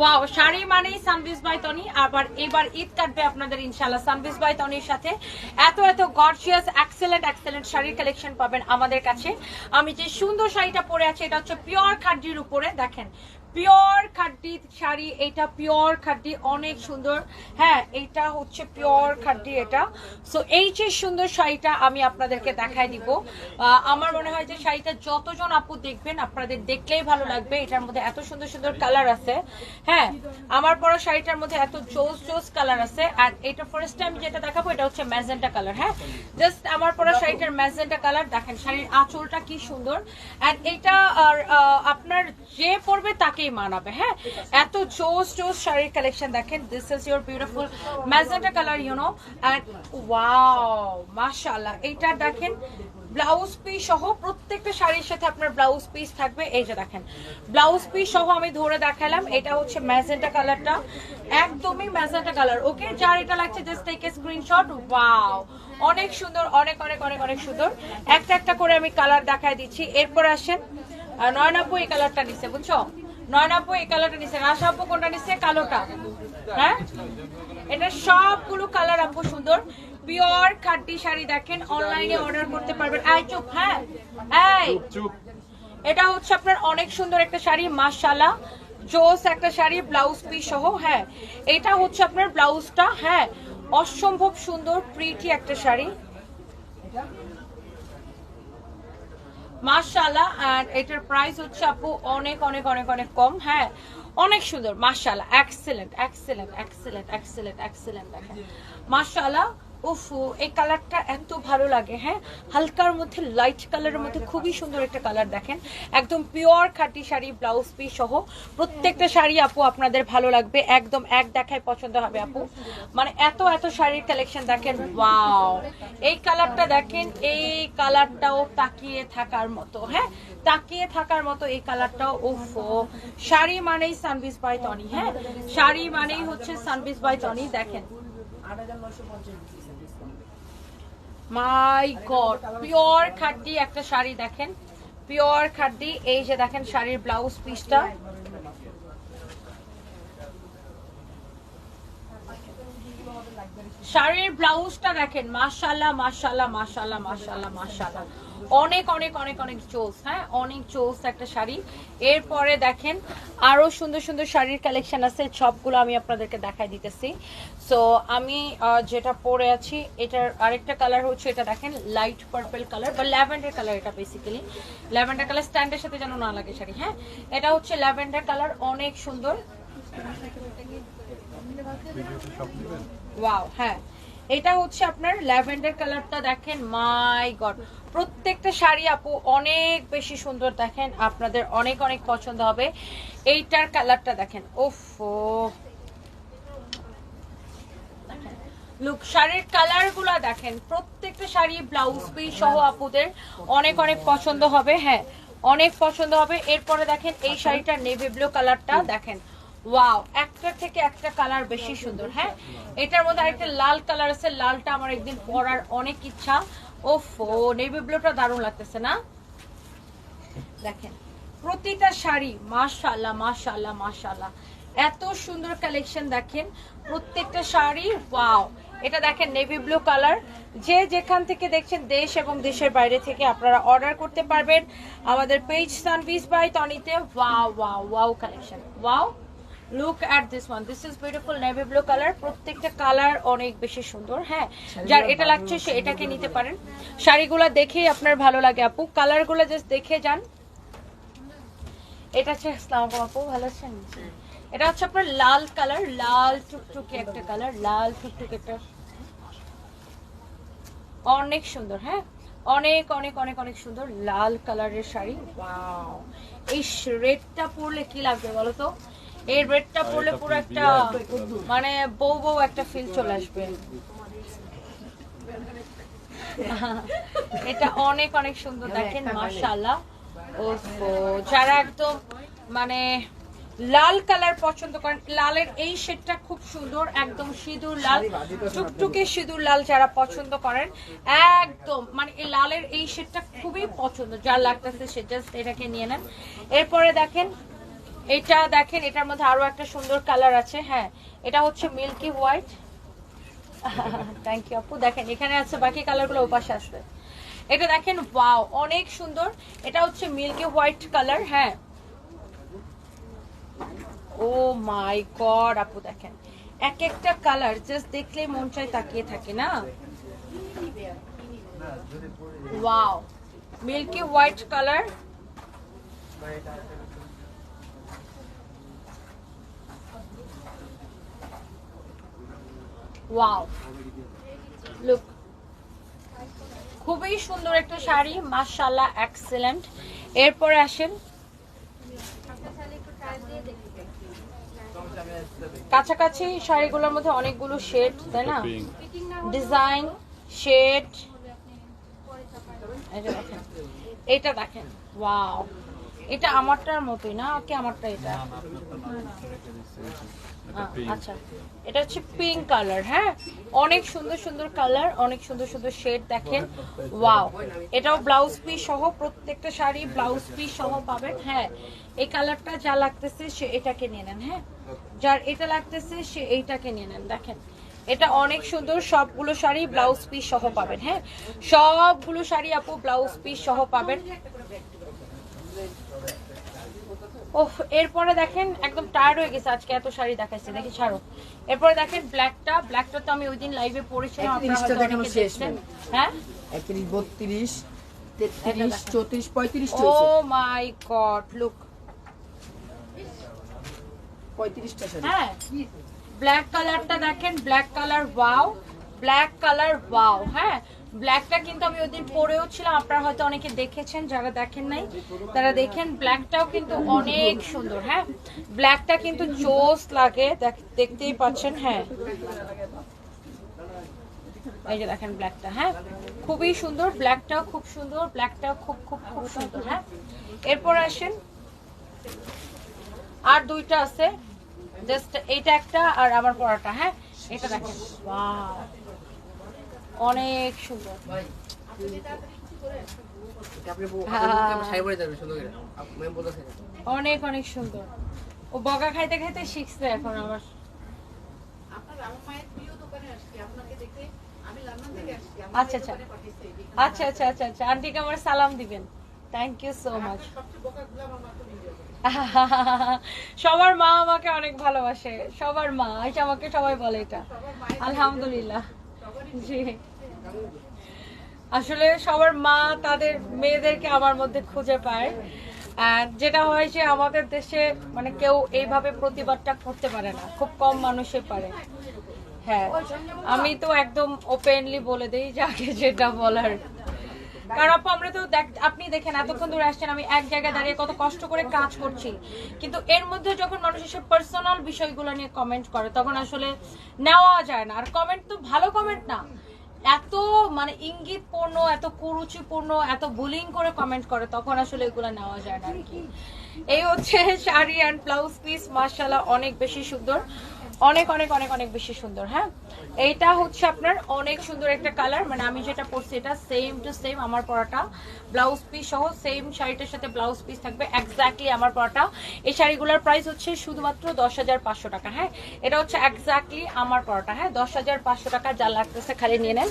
Wow, sari মানেই সানবিজ by Toni আবার এবার ঈদ কাটবে আপনাদের ইনশাল্লাহ সানবিজ বাই তনির সাথে। এত এত গর্জিয়াস এক্সেলেন্ট এক্সেলেন্ট শাড়ির কালেকশন পাবেন আমাদের কাছে। আমি যে সুন্দর শাড়িটা পরে আছি, এটা হচ্ছে পিওর খাড্ডির উপরে, দেখেন। পিওর খাড্ডি শাড়ি, এটা পিওর খাড্ডি, অনেক সুন্দর। হ্যাঁ এটা হচ্ছে পিওর খাড্ডি এটা। সো এই যে সুন্দর শাড়িটা আমি আপনাদেরকে দেখাই দিব। আমার মনে হয় যে শাড়িটা যতজন আপু দেখবেন, আপনাদের দেখলেই ভালো লাগবে। এটার মধ্যে এত সুন্দর সুন্দর কালার আছে। হ্যাঁ আমার পরা শাড়িটার মধ্যে এত জোস জোস কালার আছে। আর এটা ফার্স্ট টাইম যেটা দেখাবো, এটা হচ্ছে ম্যাজেন্টা কালার। হ্যাঁ জাস্ট আমার পরা শাড়িটার ম্যাজেন্টা কালার। দেখেন, শাড়ির আঁচলটা কি সুন্দর। অ্যান্ড এটা আর আপনার যে পরবে তাকেই মানাবে হ্যাঁ? এত জোস জোস শাড়ির কালেকশন দেখেন this is your beautiful magenta colour you know and wow মাশাআল্লাহ। এইটা দেখেন ব্লাউজ পিস সহ প্রত্যেকটা শাড়ির সাথে আপনার ব্লাউজ পিস থাকবে। এই যে দেখেন ব্লাউজ পিস সহ আমি ধরে দেখালাম, এটা হচ্ছে ম্যাজেন্টা কালারটা একদমই ম্যাজেন্টা কালার ওকে যার এটা লাগছে just take a screenshot wow অনেক সুন্দর, অনেক অনেক অনেক অনেক সুন্দর। একটা একটা করে আমি কালার দেখায় দিচ্ছি। এরপর আসেন নয়নাপু এই কালারটা নিছে, বুঝছ? নয়নাপু এই কালারটা নিছে। রাশা আপু কোনটা নিছে? কালোটা। হ্যাঁ? এটা সবগুলো কালার আপু সুন্দর। পিওর খাড্ডি শাড়ি দেখেন অনলাইনে অর্ডার করতে পারবেন। এই চুপ হ্যাঁ? এই! এটা হচ্ছে আপনার অনেক সুন্দর একটা শাড়ি মাশাআল্লাহ। জোস একটা শাড়ি ব্লাউজ পিস সহ হ্যাঁ। এটা হচ্ছে আপনার ব্লাউজটা হ্যাঁ। অসম্ভব সুন্দর প্রিটি একটা শাড়ি। মাশাআল্লাহ অ্যান্ড এটার প্রাইস হচ্ছে আপু অনেক অনেক অনেক অনেক কম। হ্যাঁ অনেক সুন্দর, মাশাআল্লাহ excellent excellent excellent excellent excellent দেখেন। মাশাআল্লাহ উফ এই কালারটা এত ভালো লাগে হ্যাঁ? হালকার মধ্যে লাইট কালারের মধ্যে খুবই সুন্দর একটা কালার দেখেন। একদম পিওর খাঁটি শাড়ি ব্লাউজ পিস সহ। প্রত্যেকটা শাড়ি আপু, আপনাদের ভালো লাগবে। একদম এক দেখায় পছন্দ হবে আপু। মানে এত এত শাড়ির কালেকশন দেখেন ওয়াও এই কালারটা দেখেন, এই কালারটাও তাকিয়ে থাকার মতো হ্যাঁ? তাকিয়ে থাকার মতো এই কালারটাও ওফো! শাড়ি মানেই সানবিস বাই টনি হ্যাঁ? শাড়ি মানেই হচ্ছে সানবিস বাই টনি দেখেন। মাই গড পিওর খাড্ডি একটা শাড়ি দেখেন। পিওর খাদ্দি এই যে দেখেন শাড়ির ব্লাউজ পিসটা শাড়ির ব্লাউজটা দেখেন মাশাল্লাহ মাশাল্লাহ মাশাল্লাহ মাশাল্লাহ মাশাল্লাহ অনেক অনেক অনেক অনেক চোস হ্যাঁ? অনেক চোস একটা শাড়ি। এরপরে দেখেন আরও সুন্দর সুন্দর শাড়ির কালেকশন আছে সবগুলো আমি আপনাদেরকে দেখাই দিতেছি। সো আমি যেটা পরে আছি এটার আরেকটা কালার হচ্ছে এটা দেখেন লাইট পার্পল কালার বা ল্যাভেন্ডার কালার এটা বেসিক্যালি ল্যাভেন্ডার কালার স্ট্যান্ডের সাথে যেন না লাগে শাড়ি হ্যাঁ? এটা হচ্ছে ল্যাভেন্ডার কালার অনেক সুন্দর। ওয়াও হ্যাঁ। এটা হচ্ছে আপনার ল্যাভেন্ডার কালারটা দেখেন, মাই গড। প্রত্যেকটা শাড়ি আপু অনেক বেশি সুন্দর দেখেন, আপনাদের অনেক অনেক পছন্দ হবে। এইটার কালারটা দেখেন, ওফো। লুক, শাড়ির কালার দেখেন, প্রত্যেকটা শাড়ি ব্লাউজ পিস সহ আপুদের অনেক অনেক পছন্দ হবে হ্যাঁ অনেক পছন্দ হবে। এরপরে দেখেন এই শাড়িটা নেভি ব্লু কালারটা দেখেন ওয়াও একটা থেকে একটা কালার বেশি সুন্দর হ্যাঁ? এটার মধ্যে আরেকটা লাল কালার আছে, লালটা আমার একদিন পরার অনেক ইচ্ছা। ওফো নেভি ব্লুটা দারুণ লাগতেছে না? দেখেন, প্রতিটা শাড়ি, মাশাআল্লাহ মাশাআল্লাহ মাশাআল্লাহ। এত সুন্দর কালেকশন দেখেন, প্রত্যেকটা শাড়ি ওয়াও এটা দেখেন নেভি ব্লু কালার যে যেখান থেকে দেখছেন, দেশ এবং দেশের বাইরে থেকে আপনারা অর্ডার করতে পারবেন। আমাদের page Sanvees by টনিতে wow wow wow collection wow look at this one this is beautiful navy blue colour প্রত্যেকটা কালার অনেক বেশি সুন্দর হ্যাঁ? যার এটা লাগছে সে এটাকে নিতে পারেন। শাড়িগুলো দেখেই আপনার ভালো লাগে আপু। কালারগুলো জাস্ট দেখে যান। এটা হচ্ছে আসসালামু আপু ভালো আছেন? এটা হচ্ছে আপনার লাল কালার লাল টুকটুকে একটা কালার লাল টুকটুকে একটা। অনেক সুন্দর হ্যাঁ? অনেক অনেক অনেক অনেক সুন্দর লাল কালারের শাড়ি। ওয়াও এই রেডটা পরলে কি লাগবে বলো তো? এই রেডটা পরলে পুরো একটা মানে বউ বউ একটা ফিল চলে আসবে। এটা অনেক অনেক সুন্দর। দেখেন মাশাআল্লাহ। ওফো যারা একদম মানে লাল কালার পছন্দ করেন লালের এই শেডটা খুব সুন্দর একদম সিঁদুর লাল টুকটুকে সিঁদুর লাল যারা পছন্দ করেন একদম মানে এই লালের এই শেডটা খুবই পছন্দ। যার লাগতেছে সে জাস্ট এটাকে নিয়ে নেন। এরপরে দেখেন এটা দেখেন, এটার মধ্যে আরও একটা সুন্দর কালার আছে হ্যাঁ। এটা হচ্ছে মিল্কি হোয়াইট থ্যাংক ইউ আপু। দেখেন, এখানে আছে, বাকি কালারগুলো ওপাশে আসবে। এটা দেখেন ওয়াও অনেক সুন্দর। এটা হচ্ছে মিল্কি হোয়াইট কালার হ্যাঁ। ও মাই গড আপু, দেখেন। এক একটা কালার জাস্ট দেখলে মন চাই তাকিয়ে থাকে, না? Wow milky white colour wow look খুবই সুন্দর একটা শাড়ি মাশাআল্লাহ এক্সেলেন্ট এরপরে আসেন। কাছাকাছি শাড়িগুলোর মধ্যে অনেকগুলো শেড তাই না? ডিজাইন শেড এটা দেখেন। ওয়াও এটা আমারটার মতোই না? কি আমারটা এটা? আচ্ছা। এটা হচ্ছে পিঙ্ক কালার হ্যাঁ? অনেক সুন্দর সুন্দর কালার অনেক সুন্দর সুন্দর শেড দেখেন। ওয়াও এটাও ব্লাউজ পিস সহ প্রত্যেকটা শাড়ি ব্লাউজ পিস সহ পাবেন হ্যাঁ? এই কালারটা যা লাগতেছে সে এটাকে নিয়ে নেন হ্যাঁ? যার এটা লাগতেছে সে এইটাকে নিয়ে নেন দেখেন। এটা অনেক সুন্দর সবগুলো শাড়ি ব্লাউজ পিস সহ পাবেন হ্যাঁ? সবগুলো শাড়ি আপু ব্লাউজ পিস সহ পাবেন। এরপরে দেখেন একদম টায়ার্ড হয়ে গেছে আজকে এত শাড়ি দেখাইছে। দেখি ছাড়ো। এরপরে দেখেন ব্ল্যাকটা ব্ল্যাকটা তো আমি ওই দিন লাইভে পড়েছিলাম। হ্যাঁ? একত্রিশ বত্রিশ তেত্রিশ চৌত্রিশ পঁয়ত্রিশ ও মাই গড লুক পঁয়ত্রিশটা শাড়ি। হ্যাঁ। ব্ল্যাক কালারটা দেখেন black colour wow black colour wow হ্যাঁ? ব্ল্যাকটা কিন্তু আমি ওই দিন পরেও ছিলাম। আপনারা হয়তো অনেকে দেখেছেন, যারা দেখেন নাই, তারা দেখেন ব্ল্যাকটাও কিন্তু অনেক সুন্দর হ্যাঁ? ব্ল্যাকটা কিন্তু জোস লাগে, দেখ- দেখতেই পাচ্ছেন হ্যাঁ। এই যে দেখেন ব্ল্যাকটা হ্যাঁ? খুবই সুন্দর ব্ল্যাকটাও খুব সুন্দর ব্ল্যাকটাও খুব খুব খুব সুন্দর হ্যাঁ? এরপর আসেন, আর দুইটা আছে জাস্ট এইটা একটা আর আমার পরাটা হ্যাঁ? এটা দেখেন! অনেক সুন্দর। অনেক অনেক সুন্দর। ও বগা খাইতে খাইতে শিখছে এখন আবার। আচ্ছা আচ্ছা আচ্ছা আচ্ছা আচ্ছা। আচ্ছা আন্টিকে আমার সালাম দিবেন। থ্যাংক ইউ সো মাচ সবার মা আমাকে অনেক ভালোবাসে। সবার মা এটা আমাকে সবাই বলে এটা। আলহামদুলিল্লাহ। আসলে সবার মা তাদের মেয়েদেরকে আমার মধ্যে খুঁজে পায়। যেটা হয় যে আমাদের দেশে মানে কেউ এইভাবে প্রতিবাদটা করতে পারে না। খুব কম মানুষে পারে। হ্যাঁ আমি তো একদম ওপেনলি বলে দিই যাকে যেটা বলার। কারণ আপু, আমরা তো আপনি দেখেন, এতক্ষণ ধরে আসছেন, আমি এক জায়গায় দাঁড়িয়ে কত কষ্ট করে কাজ করছি। কিন্তু এর মধ্যে যখন মানুষ এসে পার্সোনাল বিষয়গুলো নিয়ে কমেন্ট করে, তখন আসলে নেওয়া যায় না। আর কমেন্ট তো ভালো কমেন্ট না। এত মানে ইঙ্গিতপূর্ণ, এত কুরুচিপূর্ণ, এত বুলিং করে কমেন্ট করে, তখন আসলে এগুলো নেওয়া যায় না আর কি। এই হচ্ছে শাড়ি অ্যান্ড ব্লাউজ পিস মার্শাল্লাহ অনেক বেশি সুন্দর। অনেক অনেক অনেক অনেক বেশি সুন্দর হ্যাঁ? এইটা হচ্ছে আপনার অনেক সুন্দর একটা কালার মানে আমি যেটা পরছি এটা সেম টু সেম আমার পরাটা। ব্লাউজ পিস সহ সেম শাড়িটার সাথে ব্লাউজ পিস থাকবে এক্স্যাক্টলি আমার পরাটা। এই শাড়িগুলোর প্রাইস হচ্ছে শুধুমাত্র দশ হাজার পাঁচশো টাকা হ্যাঁ? এটা হচ্ছে এক্স্যাক্টলি আমার পরাটা হ্যাঁ? দশ হাজার পাঁচশো টাকা, যা লাগতেছে খালি নিয়ে নেন।